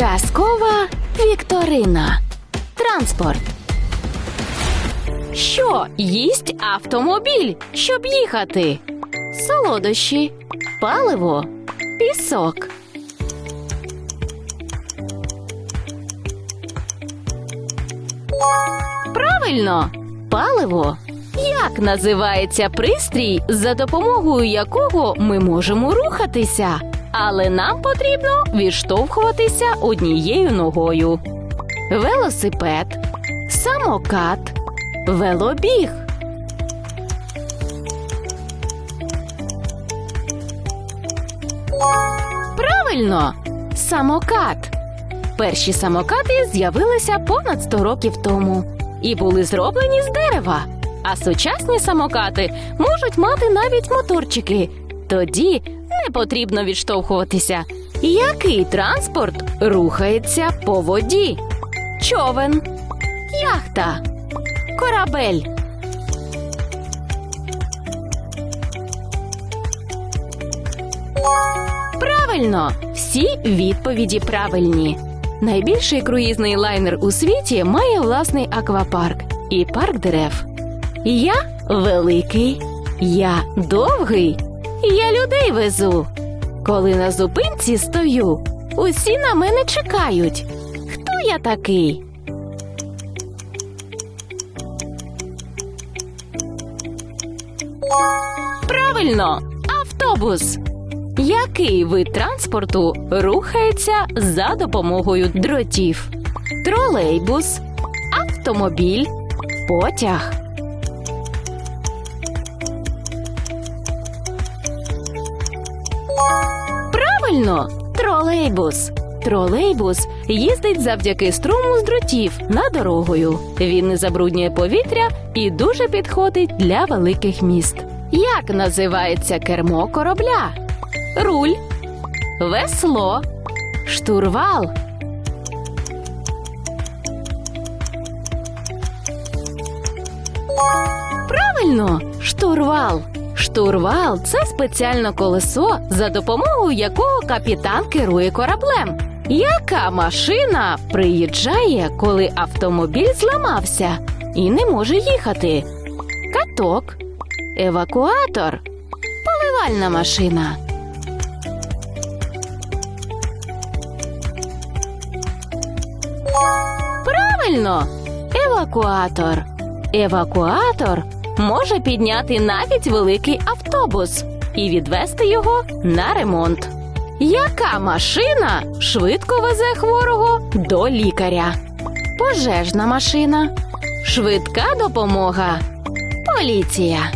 Казкова Вікторина. Транспорт. Що їсть автомобіль, щоб їхати? Солодощі, паливо, пісок. Правильно, паливо. Як називається пристрій, за допомогою якого ми можемо рухатися? Але нам потрібно відштовхуватися однією ногою. Велосипед, самокат, велобіг. Правильно, самокат. Перші самокати з'явилися понад 100 років тому і були зроблені з дерева. А сучасні самокати можуть мати навіть моторчики. Тоді не потрібно відштовхуватися. Який транспорт рухається по воді? Човен, яхта, корабель. Правильно, всі відповіді правильні. Найбільший круїзний лайнер у світі має власний аквапарк і парк дерев. Я великий, я довгий, я людей везу. Коли на зупинці стою, усі на мене чекають. Хто я такий? Правильно, автобус. Який вид транспорту рухається за допомогою дротів? Тролейбус, автомобіль, потяг. Правильно, тролейбус. Тролейбус їздить завдяки струму з дротів над дорогою. Він не забруднює повітря і дуже підходить для великих міст. Як називається кермо корабля? Руль, весло, штурвал. Правильно, штурвал. Штурвал це спеціальне колесо, за допомогою якого капітан керує кораблем. Яка машина приїжджає, коли автомобіль зламався і не може їхати? Каток, евакуатор, поливальна машина. Правильно, евакуатор. Евакуатор може підняти навіть великий автобус і відвести його на ремонт. Яка машина швидко везе хворого до лікаря? Пожежна машина, швидка допомога, поліція.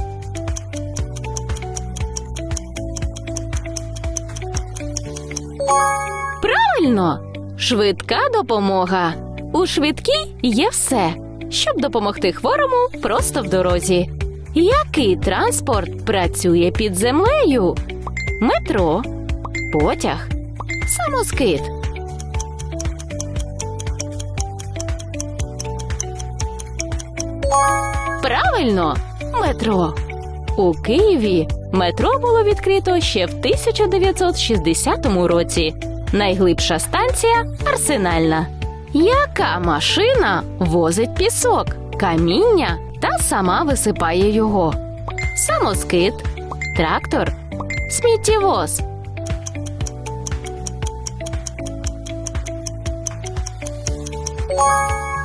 Правильно, швидка допомога. У швидкій є все, щоб допомогти хворому просто в дорозі. Який транспорт працює під землею? Метро, потяг, самоскид. Правильно, метро. У Києві метро було відкрито ще в 1960 році. Найглибша станція арсенальна. Яка машина возить пісок, каміння та сама висипає його? Самоскид, трактор, сміттєвоз.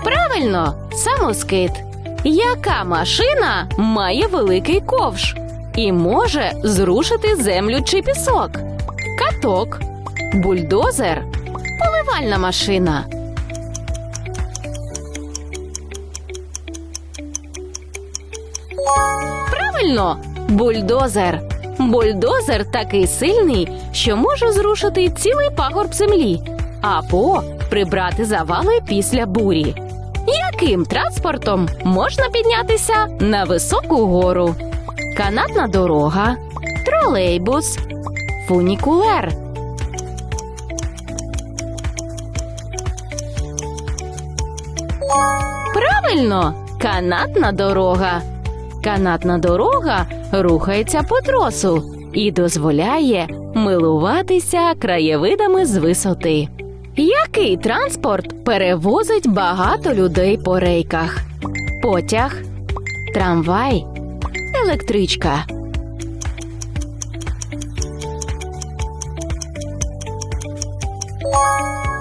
Правильно, самоскид. Яка машина має великий ковш і може зрушити землю чи пісок? Каток, бульдозер, поливальна машина. Правильно, бульдозер. Бульдозер такий сильний, що може зрушити цілий пагорб землі або прибрати завали після бурі. Яким транспортом можна піднятися на високу гору? Канатна дорога, тролейбус, фунікулер. Правильно, канатна дорога. Канатна дорога рухається по тросу і дозволяє милуватися краєвидами з висоти. Який транспорт перевозить багато людей по рейках? Потяг, трамвай, електричка.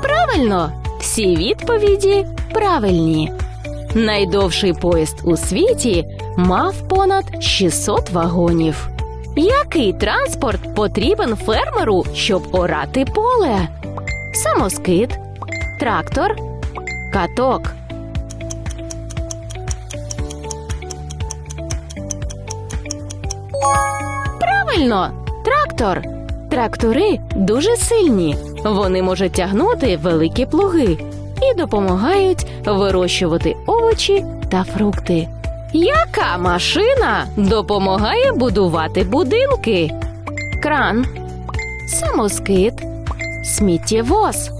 Правильно, всі відповіді правильні. Найдовший поїзд у світі мав понад 600 вагонів. Який транспорт потрібен фермеру, щоб орати поле? Самоскид, трактор, каток. Правильно, трактор. Трактори дуже сильні. Вони можуть тягнути великі плуги і допомагають вирощувати овочі та фрукти. Яка машина допомагає будувати будинки? Кран, самоскид, сміттєвоз.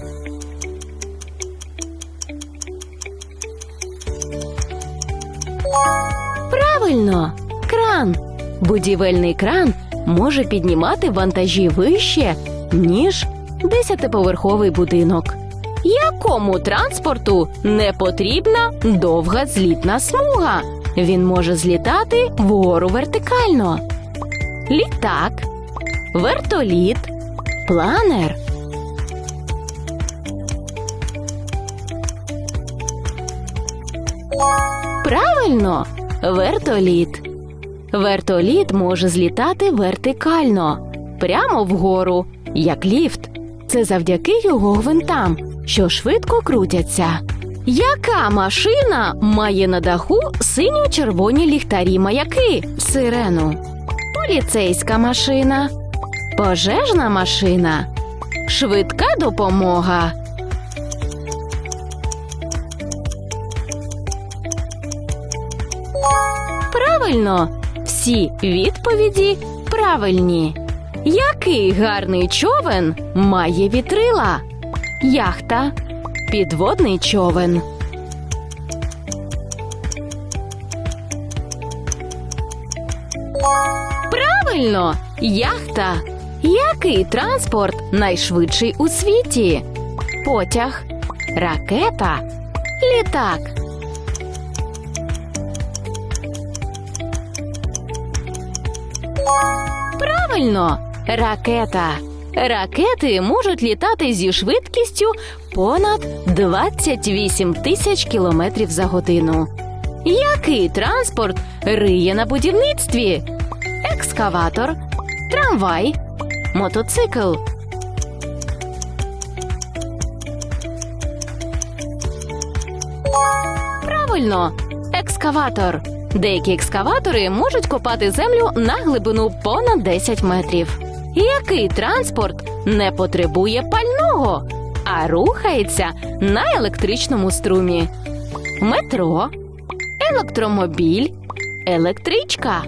Правильно, кран. Будівельний кран може піднімати вантажі вище, ніж десятиповерховий будинок. Якому транспорту не потрібна довга злітна смуга? Він може злітати вгору вертикально. Літак, вертоліт, планер. Правильно, вертоліт. Вертоліт може злітати вертикально, прямо вгору, як ліфт. Це завдяки його гвинтам, що швидко крутяться. Яка машина має на даху синьо-червоні ліхтарі маяки сирену? Поліцейська машина, пожежна машина, швидка допомога. Правильно, всі відповіді правильні. Який гарний човен має вітрила? Яхта, підводний човен. Правильно, яхта. Який транспорт найшвидший у світі? Потяг, ракета, літак. Правильно, ракета. Ракети можуть літати зі швидкістю понад 28 тисяч кілометрів за годину. Який транспорт риє на будівництві? Екскаватор, трамвай, мотоцикл. Правильно, екскаватор. Деякі екскаватори можуть копати землю на глибину понад 10 метрів. Який транспорт не потребує пального, а рухається на електричному струмі? Метро, електромобіль, електричка.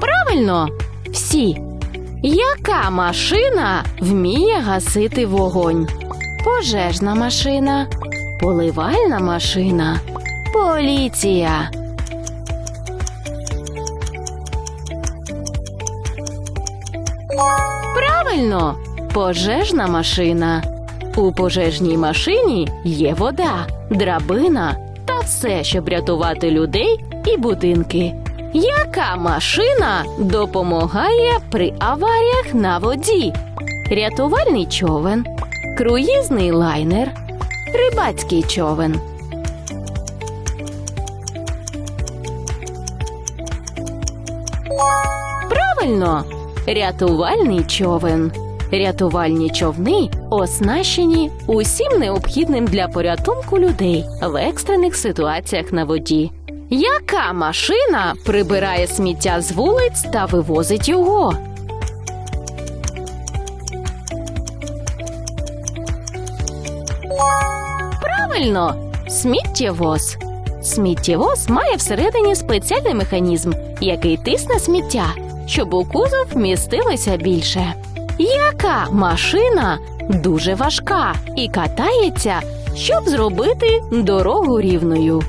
Правильно, всі. Яка машина вміє гасити вогонь? Пожежна машина, поливальна машина, поліція. Правильно, пожежна машина. У пожежній машині є вода, драбина та все, щоб рятувати людей і будинки. Яка машина допомагає при аваріях на воді? Рятувальний човен, круїзний лайнер, рибацький човен. Правильно, рятувальний човен. Рятувальні човни оснащені усім необхідним для порятунку людей в екстрених ситуаціях на воді. Яка машина прибирає сміття з вулиць та вивозить його? Правильно, сміттєвоз. Сміттєвоз має всередині спеціальний механізм, який тисне сміття, щоб у кузов вмістилося більше. Яка машина дуже важка і катається, щоб зробити дорогу рівною?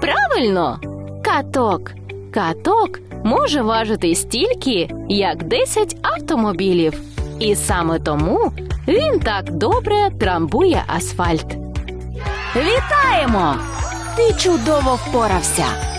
Правильно, каток. Каток може важити стільки, як 10 автомобілів. І саме тому він так добре трамбує асфальт. Вітаємо! Ти чудово впорався!